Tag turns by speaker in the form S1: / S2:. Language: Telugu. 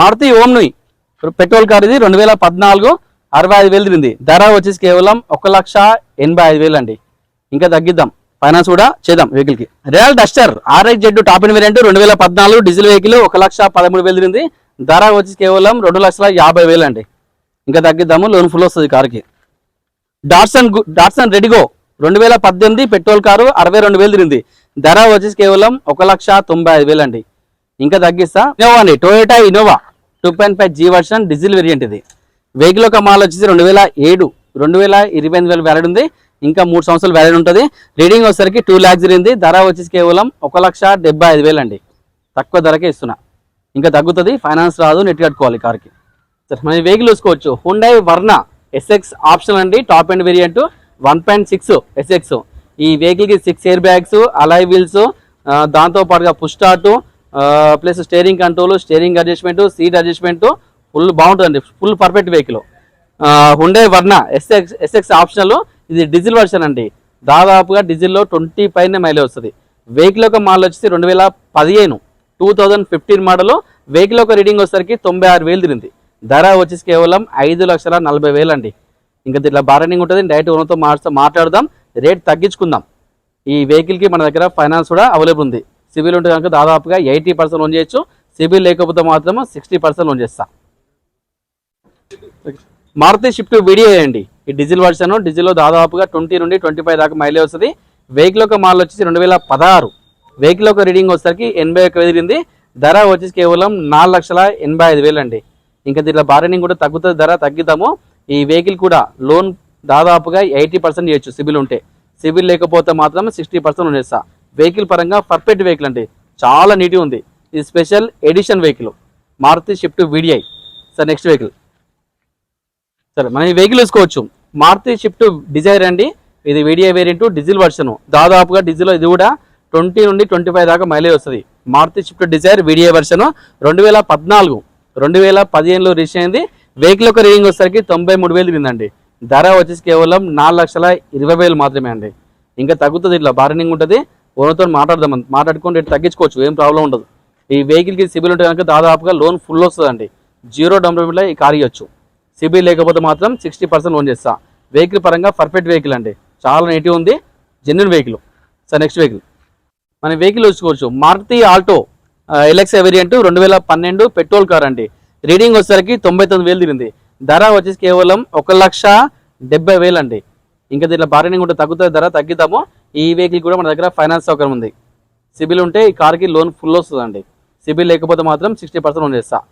S1: మారుతి ఓమ్ని పెట్రోల్ కార్ ఇది రెండు వేల పద్నాలుగు అరవై ఐదు వేలు తిరిగింది. ధర వచ్చేసి కేవలం ఒక లక్ష ఎనభై ఐదు వేలు అండి. ఇంకా తగ్గిద్దాం. ఫైనాన్స్ కూడా చేద్దాం వెహికల్కి real Duster RX Z top end variant రెండు వేల పద్నాలుగు డీజిల్ వెహికల్ ఒక లక్ష పదమూడు వేలు తిరిగింది. ధర వచ్చేసి కేవలం రెండు లక్షల యాభై వేలు అండి. ఇంకా తగ్గిద్దాము. లోన్ ఫుల్ వస్తుంది కార్కి. డాట్సన్ డాట్సన్ రెడిగో రెండు వేల పద్దెనిమిది పెట్రోల్ కారు అరవై రెండు వేలు తిరిగింది. ధర వచ్చేసి కేవలం ఒక లక్ష తొంభై ఐదు వేలు అండి. ఇంకా తగ్గిస్తా. ఇన్నోవా అండి. Toyota Innova. Two point five G version diesel variant ఇది. వెహికల్ యొక్క మాల్ వచ్చేసి రెండు వేల ఏడు రెండు వేల ఇరవై ఎనిమిది వేల వ్యాలిడ్ ఉంది. ఇంకా మూడు సంవత్సరాలు వ్యాలిడ్ ఉంటుంది. రీడింగ్ వచ్చేసరికి టూ ల్యాక్స్ జరిగింది. ధర వచ్చేసి కేవలం ఒక లక్ష డెబ్బై ఐదు వేలు అండి. తక్కువ ధరకే ఇస్తున్నా. ఇంకా తగ్గుతుంది. ఫైనాన్స్ రాదు. నెట్ కట్టుకోవాలి కార్కి. సరే మనం వెహికల్ చూసుకోవచ్చు. హుండై వర్ణ ఎస్ఎక్స్ ఆప్షన్ అండి. Top end variant one point six SX ఈ వెహికల్కి six air bags alloy wheels దాంతో పాటుగా plus steering control steering adjustment seat adjustment full బాగుంటుందండి. Full perfect vehicle. Hyundai Verna SX SX optional ఇది డీజిల్ వర్షన్ అండి. దాదాపుగా డీజిల్లో ట్వంటీ పైన మైలేజ్ వస్తుంది. వెహికల్ యొక్క మోడల్ వచ్చేసి రెండు వేల పదిహేను two thousand fifteen model vehicle యొక్క రీడింగ్ వచ్చేసరికి తొంభై ఆరు వేలు తిరిగింది. ధర వచ్చేసి కేవలం ఐదు లక్షల నలభై వేలు అండి. ఇంకా ఇట్లా బార్గెనింగ్ ఉంటుంది. డైరెక్ట్ ఓనర్తో మాట్లా మాట్లాడదాం. రేట్ తగ్గించుకుందాం. ఈ వెహికల్కి మన దగ్గర ఫైనాన్స్ కూడా అవైలబుల్ ఉంది. సిబిల్ ఉంటే కనుక దాదాపుగా ఎయిటీ పర్సెంట్ లోన్ చేయొచ్చు. సిబిల్ లేకపోతే మాత్రం సిక్స్టీ పర్సెంట్ లోన్ చేస్తా. మారుతి షిఫ్ట్ వీడియో అండి ఈ డీజిల్ వర్షన్ డీజిల్లో దాదాపుగా ట్వంటీ నుండి ట్వంటీ ఫైవ్ దాకా మైలేజ్ వస్తుంది. వెహికల్ యొక్క మోడల్ వచ్చేసి రెండు వేల పదహారు. వెహికల్ యొక్క రీడింగ్ వచ్చేసరికి ఎనభై ఒక ఎదిరింది ధర వచ్చేసి కేవలం నాలుగు లక్షల ఎనభై ఐదు వేలు అండి. ఇంకా దీంట్లో బార్గెనింగ్ కూడా తగ్గుతుంది. ధర తగ్గిద్దాము. ఈ వెహికల్ కూడా లోన్ దాదాపుగా ఎయిటీ పర్సెంట్ చేయొచ్చు సిబిల్ ఉంటే. సిబిల్ లేకపోతే మాత్రం సిక్స్టీ పర్సెంట్ చేస్తా. వెహికల్ పరంగా పర్ఫెక్ట్ వెహికల్ అండి. చాలా నీట్గా ఉంది. ఇది special edition vehicle Maruti Swift VDI sir next vehicle సరే మనం ఈ వెహికల్ వేసుకోవచ్చు. మారుతి షిఫ్ట్ డిజైర్ అండి. ఇది వీడిఐ వేరియంట్ డీజిల్ వర్షన్ దాదాపుగా డీజిల్ ఇది కూడా ట్వంటీ నుండి ట్వంటీ ఫైవ్ దాకా మైలేజ్ వస్తుంది. Maruti Swift Dzire VDI version రెండు వేల పద్నాలుగు రెండు వేల పదిహేనులో రీచ్ అయింది. వెహికల్ యొక్క రీడింగ్ వచ్చేసరికి తొంభై మూడు వేలు తిందండి ధర వచ్చేసి కేవలం నాలుగు లక్షల ఇరవై వేలు మాత్రమే అండి. ఇంకా తగ్గుతుంది ఇట్లా బార్గెనింగ్ ఉంటుంది. ఓనర్తో మాట్లాడదాం మాట్లాడుకొని రేటు తగ్గించుకోవచ్చు ఏం ప్రాబ్లం ఉండదు. ఈ వెహికల్కి సిబిల్ ఉంటే కనుక దాదాపుగా లోన్ ఫుల్ వస్తుందండి. జీరో డౌన్ పేమెంట్లో ఈ కార్ ఇవ్వచ్చు సిబిల్ లేకపోతే మాత్రం సిక్స్టీ పర్సెంట్ లోన్ చేస్తా. వెహికల్ పరంగా పర్ఫెక్ట్ వెహికల్ అండి. చాలా నీట్గా ఉంది genuine vehicle. Sir next vehicle. మన వెహికల్ వచ్చుకోవచ్చు మారుతి ఆల్టో ఎలక్స్ వేరియంట్ రెండు వేల పన్నెండు పెట్రోల్ కార్ అండి. రీడింగ్ వచ్చేసరికి తొంభై తొమ్మిది వేలు తిరిగింది. ధర వచ్చేసి కేవలం ఒక లక్ష డెబ్బై వేలు అండి. ఇంకా దీంట్లో బార్గెనింగ్ ఉంటే తగ్గుతుంది ధర తగ్గిద్దాము. ఈ వెహికల్ కూడా మన దగ్గర ఫైనాన్స్ సౌకర్యం ఉంది. సిబిల్ ఉంటే ఈ కార్కి లోన్ ఫుల్ వస్తుందండి. సిబిల్ లేకపోతే మాత్రం సిక్స్టీ పర్సెంట్ లోన్ చేస్తాను